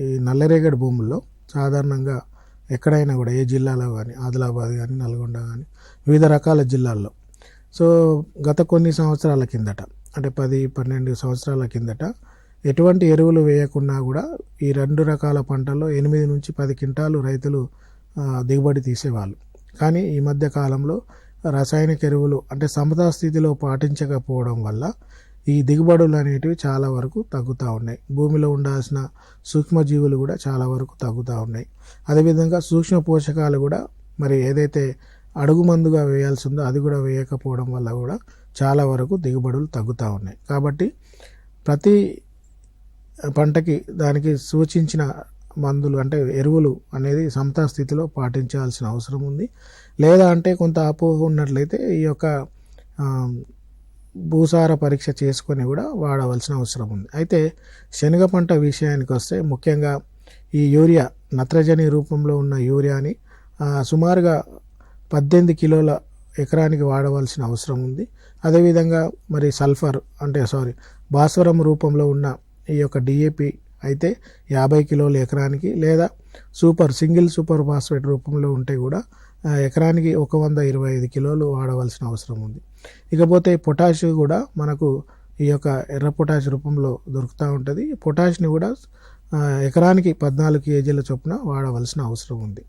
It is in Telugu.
ఈ నల్లరేగడి భూముల్లో సాధారణంగా ఎక్కడైనా కూడా ఏ జిల్లాలో కానీ ఆదిలాబాద్ కానీ నల్గొండ కానీ వివిధ రకాల జిల్లాల్లో. సో గత కొన్ని సంవత్సరాల కిందట అంటే పది పన్నెండు సంవత్సరాల కిందట ఎటువంటి ఎరువులు వేయకున్నా కూడా ఈ రెండు రకాల పంటల్లో ఎనిమిది నుంచి పది క్వింటాలు రైతులు దిగుబడి తీసేవాళ్ళు. కానీ ఈ మధ్య కాలంలో రసాయనిక ఎరువులు అంటే సమతా స్థితిలో పాటించకపోవడం వల్ల ఈ దిగుబడులు అనేటివి చాలా వరకు తగ్గుతూ ఉన్నాయి. భూమిలో ఉండాల్సిన సూక్ష్మజీవులు కూడా చాలా వరకు తగ్గుతూ ఉన్నాయి. అదేవిధంగా సూక్ష్మ పోషకాలు కూడా మరి ఏదైతే అడుగు మందుగా వేయాల్సి ఉందో అది కూడా వేయకపోవడం వల్ల కూడా చాలా వరకు దిగుబడులు తగ్గుతూ ఉన్నాయి. కాబట్టి ప్రతి పంటకి దానికి సూచించిన మందులు అంటే ఎరువులు అనేది సమతా స్థితిలో పాటించాల్సిన అవసరం ఉంది. లేదా అంటే కొంత అపోహ ఉన్నట్లయితే ఈ యొక్క భూసార పరీక్ష చేసుకొని కూడా వాడవలసిన అవసరం ఉంది. అయితే శనగ పంట విషయానికి వస్తే ముఖ్యంగా ఈ యూరియా నత్రజని రూపంలో ఉన్న యూరియాని సుమారుగా పద్దెనిమిది కిలోల ఎకరానికి వాడవలసిన అవసరం ఉంది. అదేవిధంగా మరి సల్ఫర్ అంటే సారీ భాస్వరం రూపంలో ఉన్న ఈ యొక్క డిఏపి అయితే యాభై కిలోల ఎకరానికి లేదా సూపర్ సింగిల్ సూపర్ ఫాస్ఫేట్ రూపంలో ఉంటే కూడా ఎకరానికి ఒక వంద ఇరవై ఐదు కిలోలు వాడవలసిన అవసరం ఉంది. ఇకపోతే పొటాష్ కూడా మనకు ఈ యొక్క ఎర్ర పొటాష్ రూపంలో దొరుకుతూ ఉంటుంది. పొటాష్ని కూడా ఎకరానికి పద్నాలుగు కేజీల చొప్పున వాడవలసిన అవసరం ఉంది.